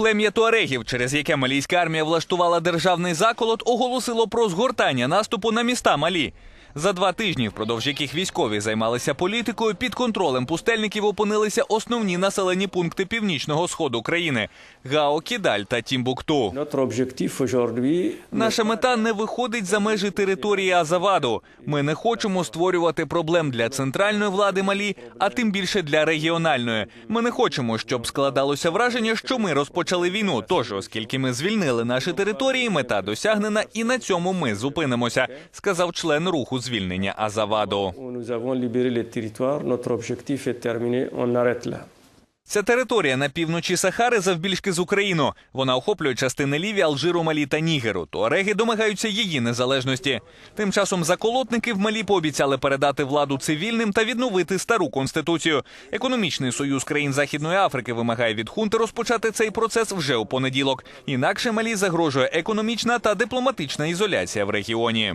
Плем'я туарегів, через яке малійська армія влаштувала державний заколот, оголосило про згортання наступу на міста Малі. За два тижні, впродовж яких військові займалися політикою, під контролем пустельників опинилися основні населені пункти північного сходу країни Гао, Кідаль та Тімбукту. Наша мета не виходить за межі території Азаваду. Ми не хочемо створювати проблем для центральної влади Малі, а тим більше для регіональної. Ми не хочемо, щоб складалося враження, що ми розпочали війну. Тож, оскільки ми звільнили наші території, мета досягнена, і на цьому ми зупинимося, сказав член руху звільнення Азаваду. Ця територія на півночі Сахари завбільшки з Україну. Вона охоплює частини Лівії, Алжиру, Малі та Нігеру. Туареги домагаються її незалежності. Тим часом заколотники в Малі пообіцяли передати владу цивільним та відновити стару конституцію. Економічний союз країн Західної Африки вимагає від хунти розпочати цей процес вже у понеділок. Інакше Малі загрожує економічна та дипломатична ізоляція в регіоні.